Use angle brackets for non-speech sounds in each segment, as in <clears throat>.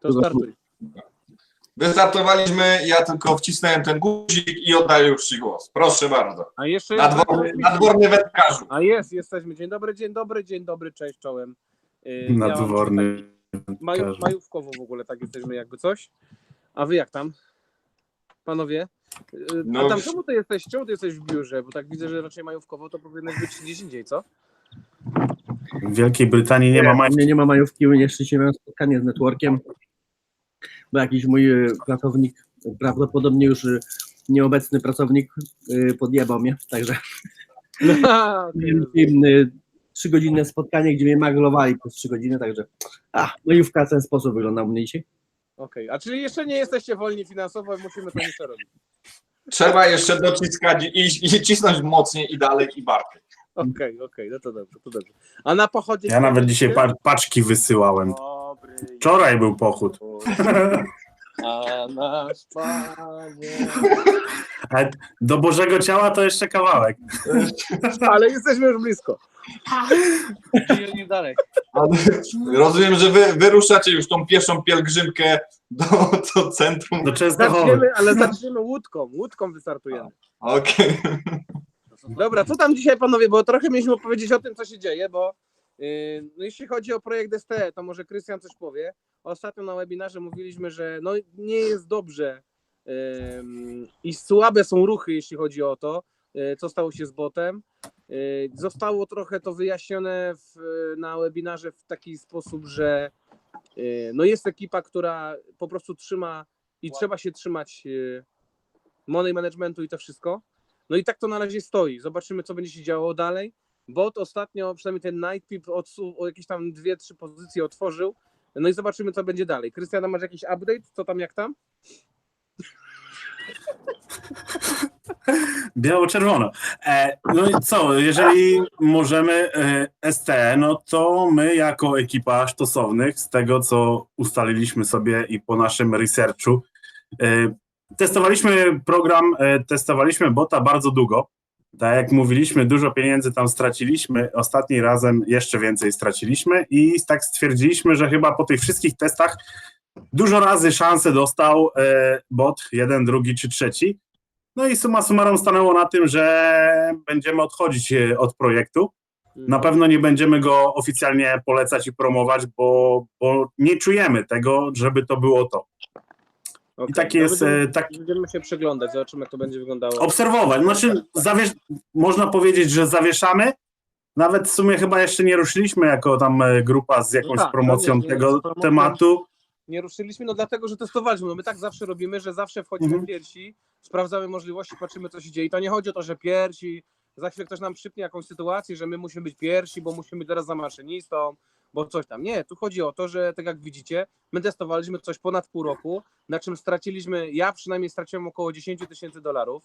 To startuj. Wystartowaliśmy, ja tylko wcisnąłem ten guzik i oddaję już Ci głos. Proszę bardzo. A jeszcze Nadworny, nadworny wędkarzu. A jest, jesteśmy. Dzień dobry, dzień dobry, dzień dobry, cześć czołem. Yy, ja mam Nadworny. Maju, majówkowo w ogóle tak jesteśmy jakby coś. A wy jak tam? Panowie? Yy, No, A tam czemu ty jesteś? Czemu ty jesteś w biurze? Bo tak widzę, że raczej majówkowo to powinieneś być gdzieś indziej, co? W Wielkiej Brytanii nie ma majówki. Nie, nie ma majówki, nieszczęście miałem spotkanie z networkiem, bo jakiś mój e, pracownik, prawdopodobnie już e, nieobecny pracownik e, podjebał mnie, także <laughs> Okej, okay. trzygodzinne spotkanie, gdzie mnie maglowali przez trzy godziny, także a, majówka w ten sposób wygląda u mnie dzisiaj. Okej, a czyli jeszcze nie jesteście wolni finansowo i musimy to jeszcze robić. Trzeba jeszcze dociskać i, i cisnąć mocniej i dalej i bardziej. Okej, okej, no to dobrze, to dobrze. A na pochodzie... Ja nawet dzisiaj pa paczki wysyłałem. Dobry. Wczoraj był pochód. A nasz Panie... Ale do Bożego Ciała to jeszcze kawałek. Ale jesteśmy już blisko. Dalej. Ale rozumiem, że wy wyruszacie już tą pierwszą pielgrzymkę do, do centrum. Do Częstochowy. Zaczniemy, ale zaczniemy łódką. Łódką wystartujemy. Okej. Dobra, co tam dzisiaj panowie, bo trochę mieliśmy opowiedzieć o tym, co się dzieje, bo no jeśli chodzi o projekt STE, to może Krystian coś powie. Ostatnio na webinarze mówiliśmy, że no nie jest dobrze i słabe są ruchy, jeśli chodzi o to, yy, co stało się z botem. Yy, Zostało trochę to wyjaśnione w, na webinarze w taki sposób, że yy, no jest ekipa, która po prostu trzyma i trzeba się trzymać yy, money managementu i to wszystko. No i tak to na razie stoi. Zobaczymy, co będzie się działo dalej. Bot ostatnio, przynajmniej ten Nightpip odsu- o jakieś tam dwie, trzy pozycje otworzył. No i zobaczymy, co będzie dalej. Krystiana, masz jakiś update? Co tam, jak tam? <laughs> Biało-czerwono. E, no i co, jeżeli możemy e, ST, no to my jako ekipa stosownych, z tego co ustaliliśmy sobie i po naszym researchu, e, testowaliśmy program, e, testowaliśmy bota bardzo długo. Tak jak mówiliśmy, dużo pieniędzy tam straciliśmy. Ostatni razem jeszcze więcej straciliśmy i tak stwierdziliśmy, że chyba po tych wszystkich testach dużo razy szansę dostał e, bot, jeden, drugi czy trzeci. No i summa summarum stanęło na tym, że będziemy odchodzić e, od projektu. Na pewno nie będziemy go oficjalnie polecać i promować, bo, bo nie czujemy tego, żeby to było to. Okay. I taki jest, e, tak, Będziemy się przyglądać, zobaczymy, jak to będzie wyglądało. obserwować. Znaczy, zawiesz, można powiedzieć, że zawieszamy. Nawet w sumie chyba jeszcze nie ruszyliśmy jako tam e, grupa z jakąś No tak, promocją no nie, nie, tego promocją. tematu. Nie ruszyliśmy, no dlatego, że testowaliśmy. No my tak zawsze robimy, że zawsze wchodzimy Mhm. pierwsi, sprawdzamy możliwości, patrzymy, co się dzieje. I to nie chodzi o to, że pierwsi, za chwilę ktoś nam przypnie jakąś sytuację, że my musimy być pierwsi, bo musimy być teraz za maszynistą, bo coś tam. Nie, tu chodzi o to, że tak jak widzicie, my testowaliśmy coś ponad pół roku, na czym straciliśmy, ja przynajmniej straciłem około 10 tysięcy dolarów.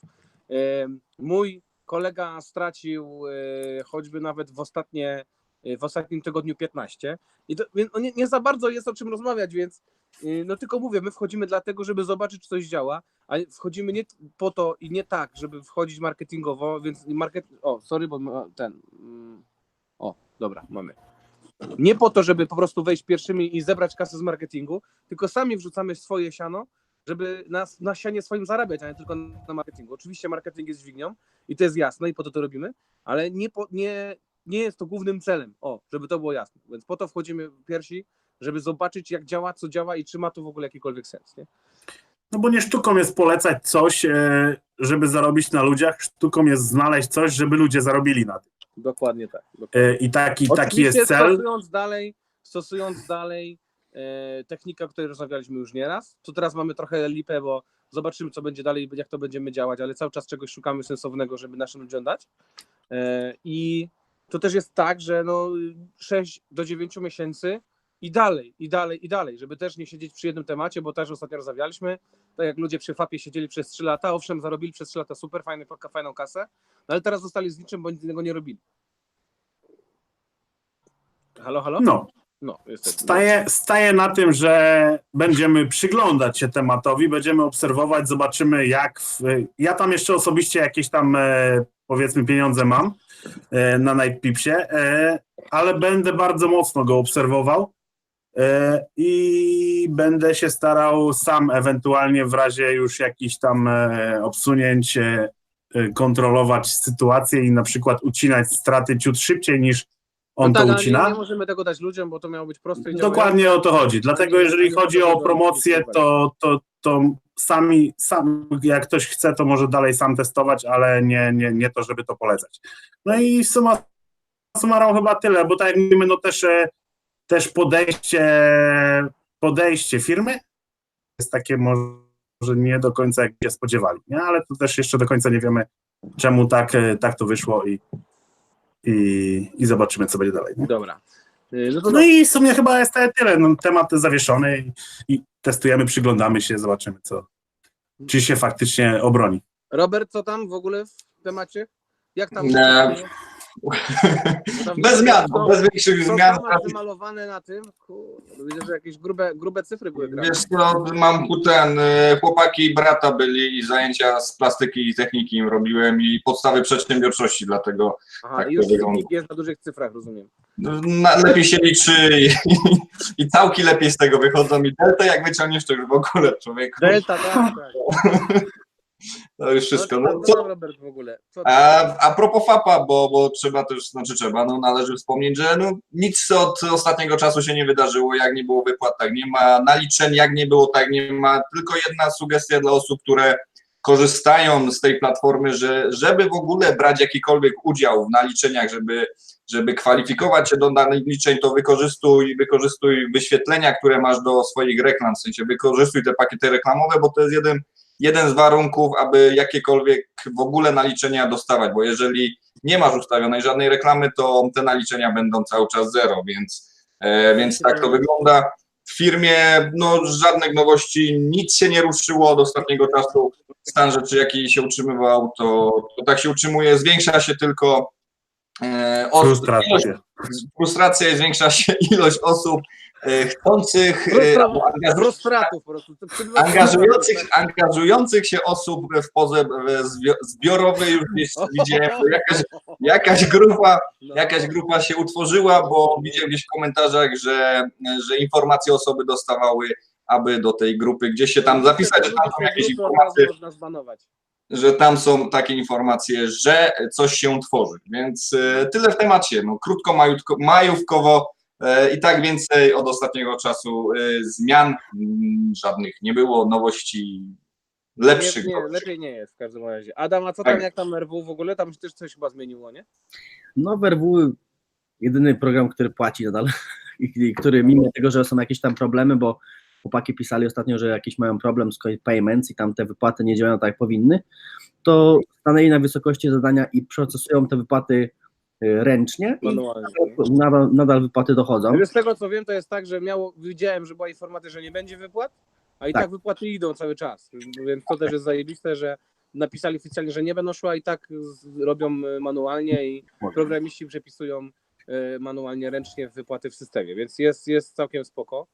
Mój kolega stracił e, choćby nawet w ostatnie e, w ostatnim tygodniu 15. I to, no nie, nie za bardzo jest o czym rozmawiać, więc yy, no tylko mówię, my wchodzimy dlatego, żeby zobaczyć, czy coś działa, a wchodzimy nie po to i nie tak, żeby wchodzić marketingowo, więc market... O, sorry, bo ten... mm, O, dobra, mamy. Nie po to, żeby po prostu wejść pierwszymi i zebrać kasę z marketingu, tylko sami wrzucamy swoje siano, żeby na, na sianie swoim zarabiać, a nie tylko na marketingu. Oczywiście marketing jest dźwignią i to jest jasne i po to to robimy, ale nie, po, nie, nie jest to głównym celem, o, żeby to było jasne. Więc po to wchodzimy pierwsi, żeby zobaczyć, jak działa, co działa i czy ma to w ogóle jakikolwiek sens. Nie? No bo nie sztuką jest polecać coś, e, żeby zarobić na ludziach, sztuką jest znaleźć coś, żeby ludzie zarobili na tym. Dokładnie tak. Dokładnie. E, I taki, taki jest cel. Stosując dalej, stosując dalej e, technikę, o której rozmawialiśmy już nieraz, to teraz mamy trochę lipę, bo zobaczymy, co będzie dalej, jak to będziemy działać, ale cały czas czegoś szukamy sensownego, żeby naszym ludziom dać. E, I to też jest tak, że no 6 do 9 miesięcy i dalej, i dalej, i dalej, żeby też nie siedzieć przy jednym temacie, bo też ostatnio rozmawialiśmy, tak jak ludzie przy FAP-ie siedzieli przez 3 lata, owszem, zarobili przez 3 lata super, fajny, fajną kasę, no ale teraz zostali z niczym, bo nic innego nie robili. Halo, halo? No, No, staje, staje na tym, że będziemy przyglądać się tematowi, będziemy obserwować, zobaczymy jak. W, ja tam jeszcze osobiście jakieś tam e, powiedzmy pieniądze mam e, na Nightpipsie, e, ale będę bardzo mocno go obserwował I będę się starał sam ewentualnie w razie już jakichś tam e, obsunięć e, e, kontrolować sytuację i na przykład ucinać straty ciut szybciej niż on no tak, to ale ucina. Nie, nie możemy tego dać ludziom, bo to miało być proste i Dokładnie o to chodzi. Dlatego jeżeli chodzi o promocję, to, to, to sami, sam, jak ktoś chce, to może dalej sam testować, ale nie, nie, nie to, żeby to polecać. No i suma summarum chyba tyle, bo tak jak mówimy, no też, e, też podejście, podejście firmy jest takie może nie do końca jak się spodziewali, nie? ale to też jeszcze do końca nie wiemy, czemu tak, tak to wyszło i, i, i zobaczymy, co będzie dalej. Nie? Dobra. Y, No to No i w sumie chyba jest to tyle. No, temat zawieszony i, i testujemy, przyglądamy się, zobaczymy, co, czy się faktycznie obroni. Robert, co tam w ogóle w temacie? Jak tam? Nie. Bez zmian, to- bez większych to zmian. masz wymalowane na tym? Kurde, widzę, że jakieś grube, grube cyfry były grane. Wiesz co, mam ten, y, chłopaki i brata byli i zajęcia z plastyki i techniki im robiłem i podstawy przedsiębiorczości, dlatego Aha, tak i już jest na dużych cyfrach, rozumiem. na, lepiej się liczy i, i całki lepiej z tego wychodzą i delta jak wyciągniesz to już w ogóle człowieku, Delta, tak, tak. <laughs> to już wszystko. No, No, co, tam, Robert w ogóle? A, a propos FAPA, bo, bo trzeba też, znaczy trzeba, no należy wspomnieć, że no, nic od ostatniego czasu się nie wydarzyło, jak nie było wypłat, tak nie ma, naliczeń jak nie było, tak nie ma, tylko jedna sugestia dla osób, które korzystają z tej platformy, że żeby w ogóle brać jakikolwiek udział w naliczeniach, żeby, żeby kwalifikować się do naliczeń, to wykorzystuj, wykorzystuj wyświetlenia, które masz do swoich reklam, w sensie wykorzystuj te pakiety reklamowe, bo to jest jeden jeden z warunków, aby jakiekolwiek w ogóle naliczenia dostawać, bo jeżeli nie masz ustawionej żadnej reklamy, to te naliczenia będą cały czas zero, więc, e, więc tak to wygląda. W firmie no, żadnych nowości, nic się nie ruszyło od ostatniego czasu. Stan rzeczy, jaki się utrzymywał, to, to tak się utrzymuje. Zwiększa się tylko e, Frustracja. ilość, frustracja i zwiększa się <laughs> ilość osób chcących, e, Frustra- albo angażujących Rozpratów po prostu. To przybywa- angażujących, angażujących się osób w pozew zbiorowy już gdzieś <laughs> widziałem, jakaś, jakaś, grupa, No. jakaś grupa się utworzyła, bo widziałem gdzieś w komentarzach, że, że informacje osoby dostawały, aby do tej grupy gdzieś się tam zapisać, że tam są jakieś informacje, że tam są takie informacje, że coś się tworzy. Więc e, tyle w temacie. No, krótko, majutko, majówkowo e, i tak więcej od ostatniego czasu e, zmian mm, żadnych nie było, nowości lepszych. Nie, nie, lepiej nie jest w każdym razie. Adam, a co Tak. tam, jak tam RW w ogóle? Tam się też coś chyba zmieniło, nie? No w RW jedyny program, który płaci nadal <laughs> i który mimo tego, że są jakieś tam problemy, bo chłopaki pisali ostatnio, że jakiś mają problem z payments i tam te wypłaty nie działają tak jak powinny, to stanęli na wysokości zadania i procesują te wypłaty y, ręcznie i Manualnie. nadal, nadal wypłaty dochodzą. Z tego co wiem, to jest tak, że miało, widziałem, że była informacja, że nie będzie wypłat, a i tak, Tak. wypłaty idą cały czas. Więc to też jest zajebiste, że napisali oficjalnie, że nie będą szły, a i tak robią y, manualnie i programiści przepisują y, manualnie, ręcznie wypłaty w systemie, więc jest, jest całkiem spoko.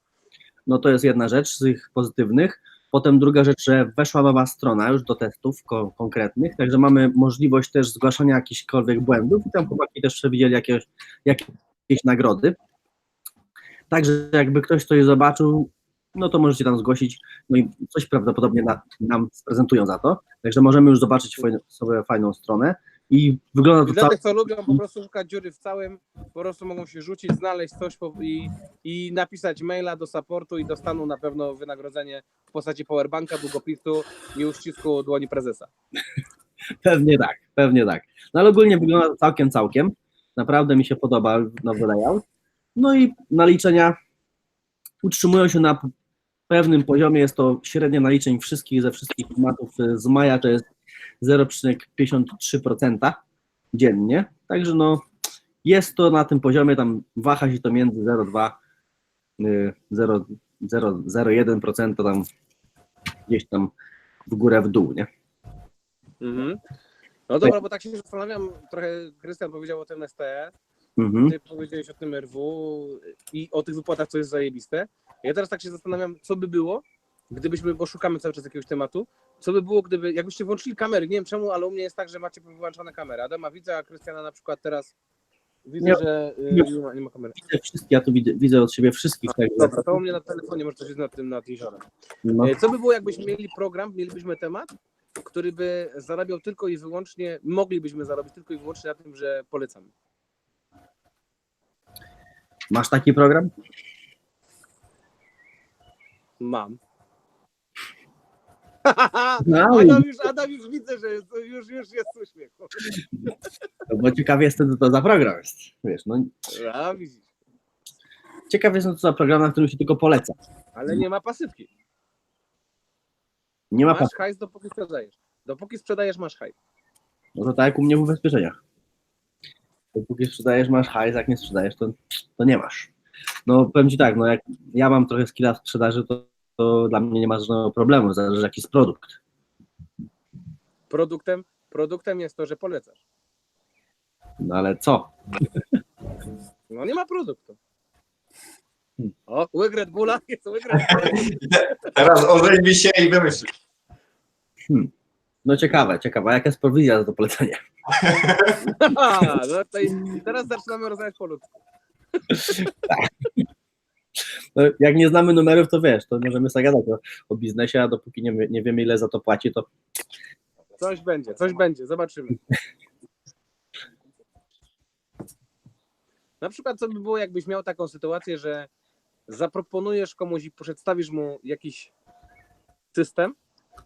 No to jest jedna rzecz z tych pozytywnych. Potem druga rzecz, że weszła nowa strona już do testów ko- konkretnych, także mamy możliwość też zgłaszania jakichkolwiek błędów i tam chłopaki też przewidzieli jakieś, jakieś nagrody. Także jakby ktoś coś zobaczył, no to możecie tam zgłosić, no i coś prawdopodobnie na, nam sprezentują za to. Także możemy już zobaczyć fajn- sobie fajną stronę i wygląda I to dla cał- tych, co lubią po prostu szukać dziury w całym, po prostu mogą się rzucić, znaleźć coś po, i, i napisać maila do supportu i dostaną na pewno wynagrodzenie w postaci powerbanka, długopisu i uścisku dłoni prezesa. <laughs> Pewnie tak, pewnie tak. No ale ogólnie wygląda to całkiem, całkiem. Naprawdę mi się podoba nowy layout. No i naliczenia utrzymują się na pewnym poziomie. Jest to średnia naliczeń wszystkich ze wszystkich formatów z maja, to jest 0,53% dziennie. Także no jest to na tym poziomie, tam waha się to między 0,2 y, 0, 0, 0,1% to tam gdzieś tam w górę, w dół, nie? Mhm. No dobra, bo tak się zastanawiam, trochę Krystian powiedział o tym STE, Mhm. ty powiedziałeś o tym RW i o tych wypłatach, co jest zajebiste. Ja teraz tak się zastanawiam, co by było, gdybyśmy, bo szukamy cały czas jakiegoś tematu, co by było, gdyby, jakbyście włączyli kamery, nie wiem czemu, ale u mnie jest tak, że macie wyłączone kamery. Adama widzę, a Krystiana na przykład teraz Widzę, Nie. że y, nie, ma, nie ma kamery. Widzę wszystkich, ja tu widzę, widzę od siebie wszystkich. Tak, Dobra, to u mnie na telefonie, może coś jest nad tym, nad jeziorem. no. Co by było, jakbyśmy mieli program, mielibyśmy temat, który by zarabiał tylko i wyłącznie, moglibyśmy zarobić tylko i wyłącznie na tym, że polecamy. Masz taki program? Mam. No, <laughs> Adam już, Adam już widzę, że jest, już, już jest uśmiech. No bo ciekaw jestem, co to za program jest. Wiesz, no, ciekaw jestem, co to za program, na którym się tylko poleca. Ale nie ma pasywki. Nie ma Masz pas. hajs, dopóki sprzedajesz. Dopóki sprzedajesz, masz hajs. No to tak jak u mnie w ubezpieczeniach. Dopóki sprzedajesz, masz hajs, jak nie sprzedajesz, to, to nie masz. No powiem Ci tak, no jak ja mam trochę skilla w sprzedaży, to, to dla mnie nie ma żadnego problemu, zależy jaki jest produkt. Produktem, produktem jest to, że polecasz. No ale co? No nie ma produktu. Hmm. O, łyk Red Bulla, <laughs> jest łyk Red Bulla. <laughs> Teraz ożeńmi się i wymyśl. No ciekawe, ciekawe, jaka jest prowizja za to polecenie? <laughs> A, no to i teraz zaczynamy rozmawiać po ludzku. No, jak nie znamy numerów, to wiesz, to możemy sobie gadać o, o biznesie, a dopóki nie, nie wiemy, ile za to płaci, to Coś będzie, coś będzie, zobaczymy. Na przykład, co by było, jakbyś miał taką sytuację, że zaproponujesz komuś i przedstawisz mu jakiś system,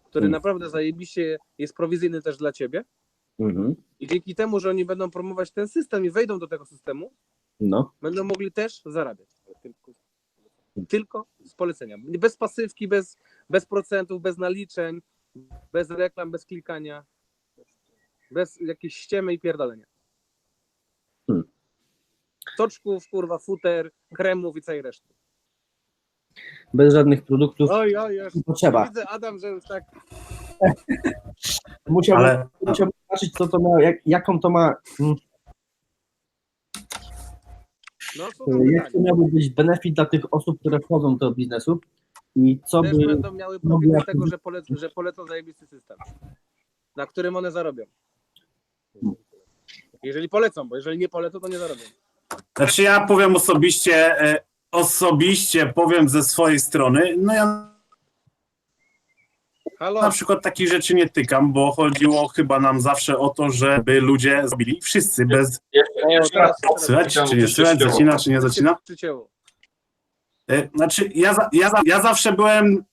który Mm. naprawdę zajebiście jest prowizyjny też dla ciebie mhm. i dzięki temu, że oni będą promować ten system i wejdą do tego systemu, no, będą mogli też zarabiać. Tylko, z polecenia. Bez pasywki, bez, bez procentów, bez naliczeń, bez reklam, bez klikania, bez jakiejś ściemy i pierdolenia. Hmm. Toczków, kurwa, futer, kremów i całej reszty. bez żadnych produktów. Oj, oj, już. Potrzeba. Widzę, Adam, że już tak. <laughs> Musiałbym, Ale musiałbym zobaczyć, co to ma, jak, jaką to ma, No, słucham jak to pytania. miałby być benefit dla tych osób, które wchodzą do biznesu i co Też by, będą miały profit z tego, że, polec, że polecą zajebisty system, na którym one zarobią. Jeżeli polecą, bo jeżeli nie polecą, to nie zarobią. Znaczy ja powiem osobiście, e, osobiście powiem ze swojej strony, no ja Halo? na przykład takich rzeczy nie tykam, bo chodziło chyba nam zawsze o to, żeby ludzie zrobili wszyscy bez... Słychać czy nie słychać, zacina czy nie zacina? E, Znaczy, ja, za, ja, za, ja zawsze byłem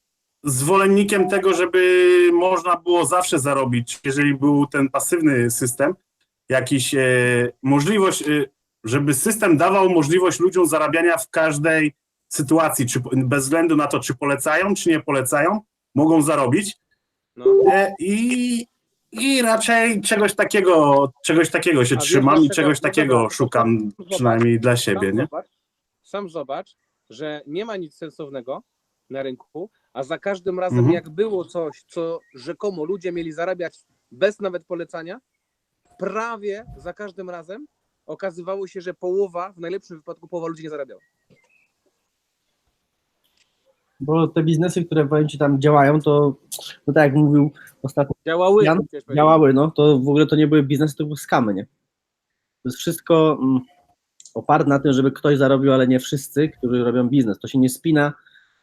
zwolennikiem tego, żeby można było zawsze zarobić, jeżeli był ten pasywny system, jakiś e, możliwość, e, żeby system dawał możliwość ludziom zarabiania w każdej sytuacji, czy, bez względu na to, czy polecają, czy nie polecają, mogą zarobić. No. E, I, I raczej czegoś takiego, czegoś takiego się A wiesz trzymam i dlaczego? czegoś No takiego szukam, zobacz. przynajmniej dla siebie, sam nie? Zobacz, sam zobacz, że nie ma nic sensownego na rynku, a za każdym razem, Mhm. jak było coś, co rzekomo ludzie mieli zarabiać bez nawet polecania, prawie za każdym razem okazywało się, że połowa, w najlepszym wypadku połowa ludzi nie zarabiała. Bo te biznesy, które powiem Ci tam działają, to no tak jak mówił ostatnio, Działały. Jan, działały, no to w ogóle to nie były biznesy, to były skamy, nie? To jest wszystko mm, oparte na tym, żeby ktoś zarobił, ale nie wszyscy, którzy robią biznes. To się nie spina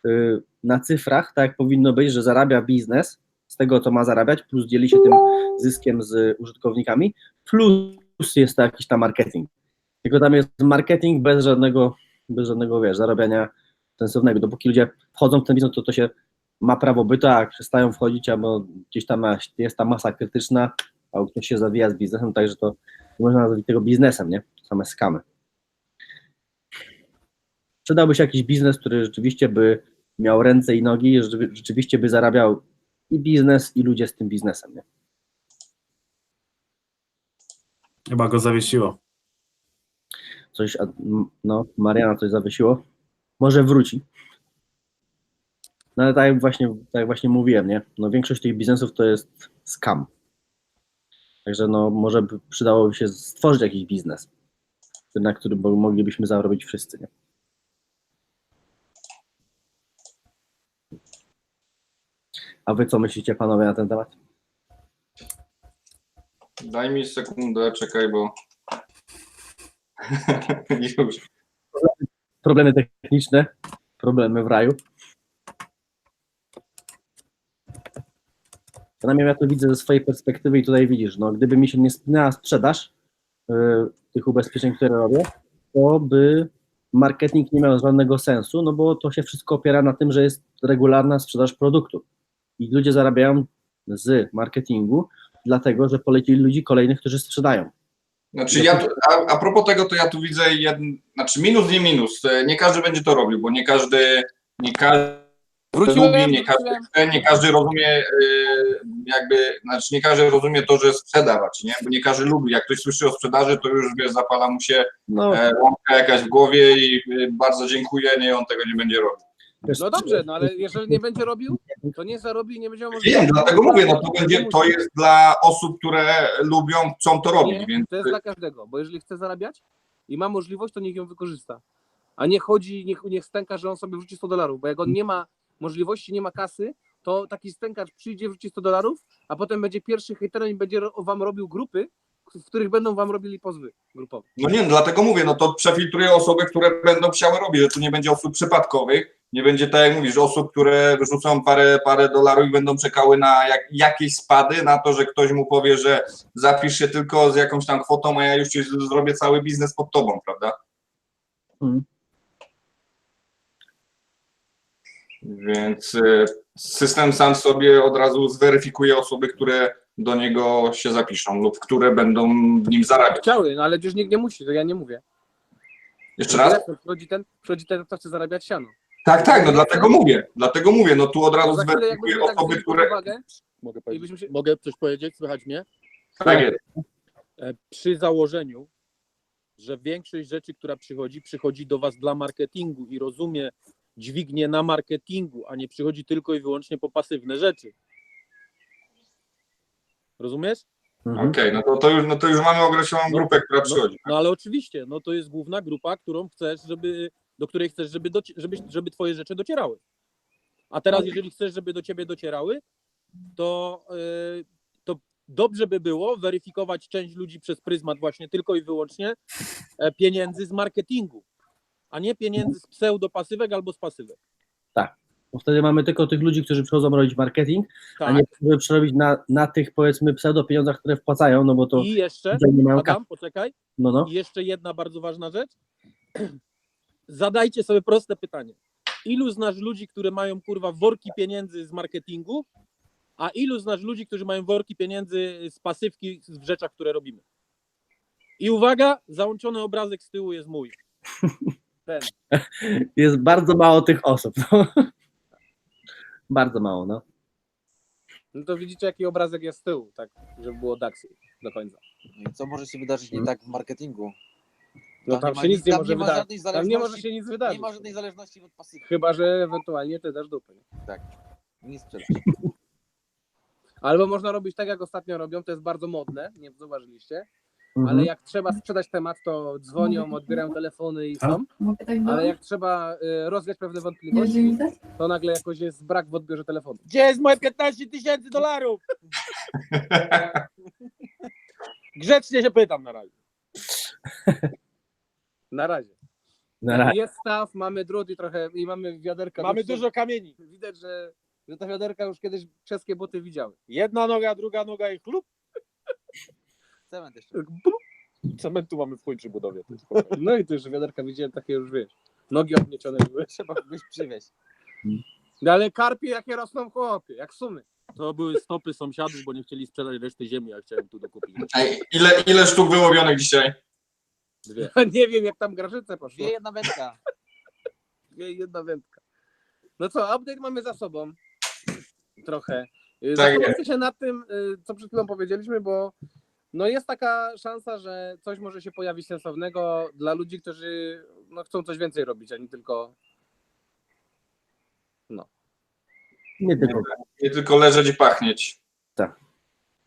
y, na cyfrach, tak jak powinno być, że zarabia biznes z tego, co ma zarabiać, plus dzieli się tym zyskiem z użytkownikami, plus jest to jakiś tam marketing. Tylko tam jest marketing bez żadnego, bez żadnego, wiesz, zarabiania sensownego. Dopóki ludzie wchodzą w ten biznes, to to się ma prawo bytu, a jak przestają wchodzić, albo gdzieś tam jest ta masa krytyczna, a ktoś się zawija z biznesem, także to nie można nazwać tego biznesem, nie? Same skamy. Przydałby się jakiś biznes, który rzeczywiście by miał ręce i nogi, rzeczy- rzeczywiście by zarabiał i biznes, i ludzie z tym biznesem, nie? Chyba go zawiesiło. Coś, no, Mariana coś zawiesiło. Może wróci. No ale tak jak właśnie, tak jak właśnie mówiłem, nie? No większość tych biznesów to jest scam. Także no może by przydałoby się stworzyć jakiś biznes, na którym moglibyśmy zarobić wszyscy, nie? A wy co myślicie panowie na ten temat? Daj mi sekundę, czekaj, bo <laughs> już. Problemy techniczne, problemy w raju. Przynajmniej ja to widzę ze swojej perspektywy i tutaj widzisz, no gdyby mi się nie spinęła sprzedaż y, tych ubezpieczeń, które robię, to by marketing nie miał żadnego sensu, no bo to się wszystko opiera na tym, że jest regularna sprzedaż produktu. I ludzie zarabiają z marketingu, dlatego że polecili ludzi kolejnych, którzy sprzedają. Znaczy ja tu, a, a propos tego, to ja tu widzę jeden, znaczy minus, nie minus. E, Nie każdy będzie to robił, bo nie każdy, nie każdy Wróciłem, lubi, nie każdy chce, nie każdy rozumie e, jakby, znaczy nie każdy rozumie to, że sprzedawać, nie? Bo nie każdy lubi. Jak ktoś słyszy o sprzedaży, to już wiesz, zapala mu się No, e, lampka jakaś w głowie i bardzo dziękuję, nie, on tego nie będzie robił. Wiesz, No dobrze, no ale jeżeli nie będzie robił, to nie zarobi i nie będzie miał Wiem, możliwości. dlatego mówię, no to będzie, to jest dla osób, które lubią, chcą to robić, Nie, więc to jest dla każdego, bo jeżeli chce zarabiać i ma możliwość, to niech ją wykorzysta. A nie chodzi, niech, niech stęka, że on sobie wrzuci 100 dolarów, bo jak on nie ma możliwości, nie ma kasy, to taki stękacz przyjdzie, wrzuci 100 dolarów, a potem będzie pierwszy hejterem i będzie wam robił grupy, w których będą wam robili pozwy grupowe. No nie, dlatego mówię, no to przefiltruję osoby, które będą chciały robić, że tu nie będzie osób przypadkowych, nie będzie tak jak mówisz, osób, które wyrzucą parę, parę dolarów i będą czekały na jak, jakieś spady, na to, że ktoś mu powie, że zapisz się tylko z jakąś tam kwotą, a ja już ci zrobię cały biznes pod tobą, prawda? Mhm. Więc y, system sam sobie od razu zweryfikuje osoby, które do niego się zapiszą lub które będą w nim zarabiać. Chciały, no ale już nikt nie musi, to ja nie mówię. Jeszcze raz? Przychodzi ten, przychodzi ten, kto chce zarabiać siano. Tak, tak, no dlatego mówię, dlatego mówię, no tu od razu za chwilę zweryfikuję jakbyśmy tak osoby, które... uwagę, Mogę, i powiedzieć. byśmy się, Mogę coś powiedzieć? Słychać mnie? Tak jest. E, Przy założeniu, że większość rzeczy, która przychodzi, przychodzi do Was dla marketingu i rozumie dźwignię na marketingu, a nie przychodzi tylko i wyłącznie po pasywne rzeczy. Rozumiesz? mhm. Okej, no to, to, już, no to już mamy określoną grupę, która przychodzi. No ale oczywiście, no to jest główna grupa, którą chcesz, żeby, do której chcesz, żeby, doci- żeby, żeby Twoje rzeczy docierały. A teraz, jeżeli chcesz, żeby do Ciebie docierały, to, yy, to dobrze by było weryfikować część ludzi przez pryzmat właśnie tylko i wyłącznie e, pieniędzy z marketingu, a nie pieniędzy z pseudopasywek albo z pasywek. Bo wtedy mamy tylko tych ludzi, którzy przychodzą robić marketing, a Tak. nie żeby przerobić na, na tych powiedzmy pseudo pieniądzach, które wpłacają, no bo to I jeszcze, nie mają. Adam, poczekaj, No, no. I jeszcze jedna bardzo ważna rzecz. <clears throat> Zadajcie sobie proste pytanie. Ilu znasz ludzi, które mają kurwa worki pieniędzy z marketingu, a ilu znasz ludzi, którzy mają worki pieniędzy z pasywki w rzeczach, które robimy? I uwaga, załączony obrazek z tyłu jest mój. Ten. <laughs> Jest bardzo mało tych osób. No. <laughs> bardzo mało, no. no to widzicie jaki obrazek jest z tyłu, tak, żeby było Daxy do końca. Co może się wydarzyć nie tak w marketingu? No tam nie ma się nic nie tam może nie ma wydarzyć. Tam nie może się nic Nie wydarzyć. ma żadnej zależności od pasywki. Chyba, że ewentualnie ty dasz dupę. nie? Nic sprzedać. Albo można robić tak, jak ostatnio robią, to jest bardzo modne, nie zauważyliście, Mhm. ale jak trzeba sprzedać temat, to dzwonią, odbierają telefony i są, tak ale jak trzeba y, rozwiać pewne Nie wątpliwości, to nagle jakoś jest brak w odbiorze telefonu. Gdzie jest moje 15 tysięcy dolarów? <laughs> Grzecznie się pytam na razie. <laughs> Na razie. Na razie. Jest staw, mamy drut i trochę, i mamy wiaderka. Mamy dużo kamieni. Widać, że, że te wiaderka już kiedyś czeskie boty widziały. Jedna noga, druga noga i chlub. <laughs> Cement jeszcze. Cementu mamy w końcu budowie. No i to już wiaderka widziałem takie już, wiesz, nogi obniecione były. <laughs> Trzeba kogoś przywieźć. No ale karpie jakie rosną chłopie, jak sumy. To były stopy sąsiadów, bo nie chcieli sprzedać reszty ziemi, a chciałem tu dokupić. Ej, ile, ile sztuk wyłowionych dzisiaj? Dwie. Nie wiem jak tam grażyce poszło. Dwie jedna wędka. <laughs> Dwie jedna wędka. No co, update mamy za sobą. Trochę. Y, Tak Zastanówcie się nad tym, y, co przed chwilą powiedzieliśmy, bo no jest taka szansa, że coś może się pojawić sensownego dla ludzi, którzy no, chcą coś więcej robić, a nie tylko. Nie tylko. Nie tylko leżeć i pachnieć.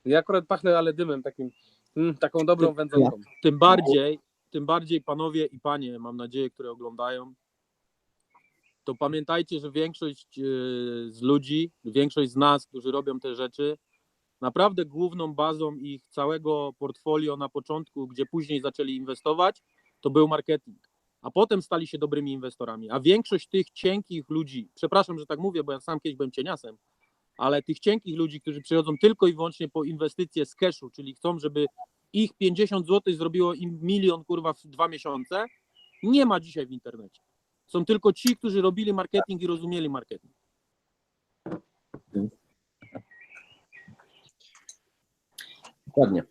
Ja akurat pachnę, ale dymem takim, mm, taką dobrą wędzonką. Tym bardziej, tym bardziej panowie i panie, mam nadzieję, które oglądają, to pamiętajcie, że większość e, z ludzi, większość z nas, którzy robią te rzeczy, naprawdę główną bazą ich całego portfolio na początku, gdzie później zaczęli inwestować, to był marketing. A potem stali się dobrymi inwestorami. A większość tych cienkich ludzi, przepraszam, że tak mówię, bo ja sam kiedyś byłem cieniasem, ale tych cienkich ludzi, którzy przychodzą tylko i wyłącznie po inwestycje z cashu, czyli chcą, żeby ich 50 zł zrobiło im milion kurwa w dwa miesiące, nie ma dzisiaj w internecie. Są tylko ci, którzy robili marketing i rozumieli marketing. Dokładnie.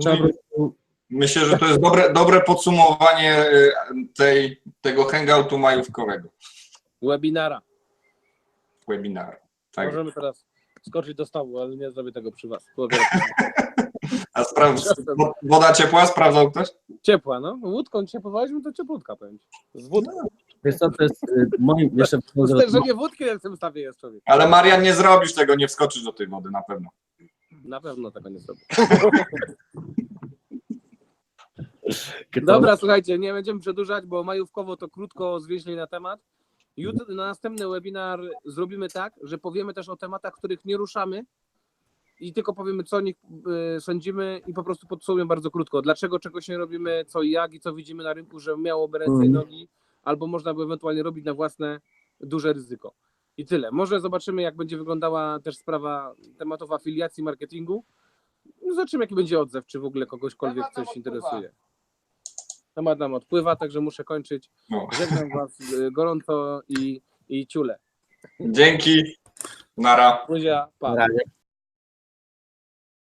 Trzeba po prostu Myślę, że to jest dobre, dobre podsumowanie y, tej, tego hangoutu majówkowego Webinara. webinaru. Tak. Możemy teraz skoczyć do stołu, ale nie zrobię tego przy was. <laughs> A sprawdź, woda ciepła, sprawdzał ktoś? Ciepła, no. Łódką cię powaliśmy, to cieplutka powiem ci. Z wódką. Wiesz co, to jest y, moim, jeszcze No, że nie wódki w tym stawie jest człowiek. Ale Marian, nie zrobisz tego, nie wskoczysz do tej wody na pewno. Na pewno tego nie zrobię. Dobra. Dobra, słuchajcie, nie będziemy przedłużać, bo majówkowo to krótko zwięźli na temat. Jutro na następny webinar zrobimy tak, że powiemy też o tematach, których nie ruszamy i tylko powiemy, co o nich y, sądzimy i po prostu podsumujemy bardzo krótko. Dlaczego czegoś nie robimy, co i jak i co widzimy na rynku, że miałoby ręce i Mhm. nogi, albo można by ewentualnie robić na własne duże ryzyko. I tyle. Może zobaczymy, jak będzie wyglądała też sprawa tematów afiliacji marketingu. No Zobaczymy, jaki będzie odzew, czy w ogóle kogośkolwiek Temat coś interesuje. Temat nam odpływa, także muszę kończyć. No. Żegnam Was y, gorąco i, i ciule. Dzięki. Nara. Buzia, pa. Na razie.